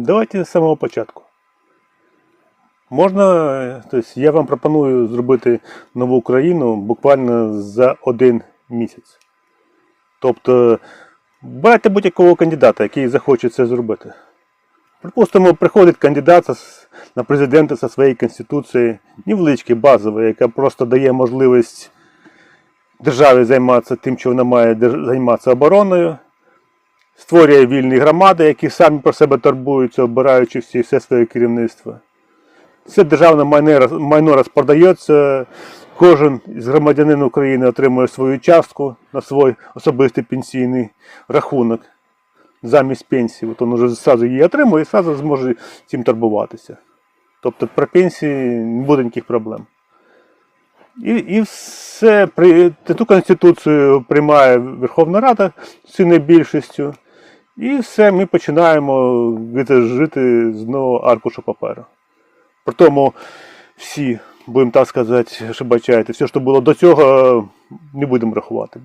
Давайте з самого початку. Можна, тобто я вам пропоную зробити нову Україну буквально за один місяць. Тобто, берете будь-якого кандидата, який захоче це зробити. Припустимо, приходить кандидат на президента зі своєї конституції, невеличкий, базовий, яка просто дає можливість державі займатися тим, що вона має займатися обороною, створює вільні громади, які самі про себе турбуються, обираючи всі, все своє керівництво. Це державне майно, розпродається. Кожен з громадянин України отримує свою частку на свій особистий пенсійний рахунок замість пенсії. От він вже зразу її отримує і зразу зможе цим турбуватися. Тобто про пенсії не буде ніяких проблем. І, і все при ту конституцію приймає Верховна Рада сильною більшістю. І все, ми починаємо жити з нового аркуша паперу. При тому всі, будемо так сказати, що бачаєте, все, що було до цього, не будемо рахувати.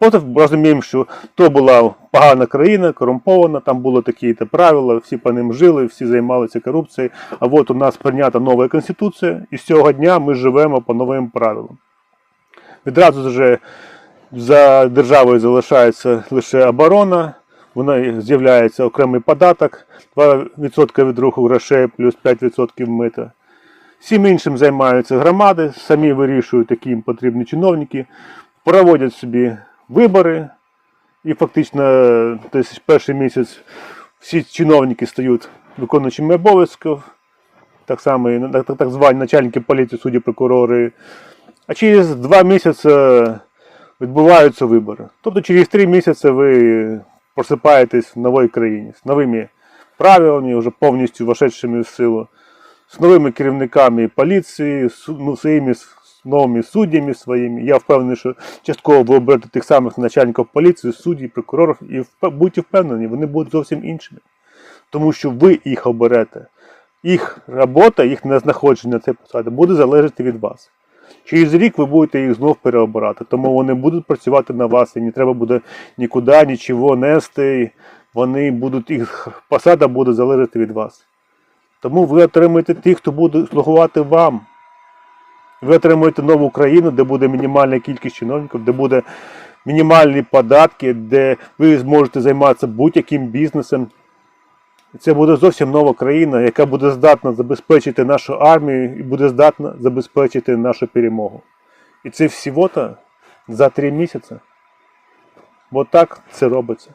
От розуміємо, що то була погана країна, корумпована, там були такі-то правила, всі по ним жили, всі займалися корупцією. А от у нас прийнята нова конституція, і з цього дня ми живемо по новим правилам. Відразу вже за державою залишається лише оборона, вона з'являється окремий податок, 2% від руху грошей плюс 5% мита. Всім іншим займаються громади, самі вирішують, які їм потрібні чиновники, проводять собі вибори. І фактично, тобто, перший місяць всі чиновники стають виконуючими обов'язків, так само і так, так звані начальники поліції, судді, прокурори. А через два місяці відбуваються вибори. Тобто через три місяці ви просипаєтесь в новій країні з новими правилами, вже повністю вошедшими в силу, з новими керівниками поліції, ну, своїми новими суддями своїми. Я впевнений, що частково ви оберете тих самих начальників поліції, суддів, прокурорів, і будьте впевнені, вони будуть зовсім іншими. Тому що ви їх оберете. Їх робота, їх незнаходження на цій посаді буде залежати від вас. Через рік ви будете їх знов переобирати, тому вони будуть працювати на вас, і не треба буде нікуди нічого нести. Вони будуть, їх посада буде залежати від вас. Тому ви отримаєте тих, хто буде слугувати вам. Ви отримуєте нову країну, де буде мінімальна кількість чиновників, де буде мінімальні податки, де ви зможете займатися будь-яким бізнесом. Це буде зовсім нова країна, яка буде здатна забезпечити нашу армію і буде здатна забезпечити нашу перемогу. І це всього-то за три місяці. Бо так це робиться.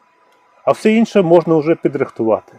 А все інше можна вже підрихтувати.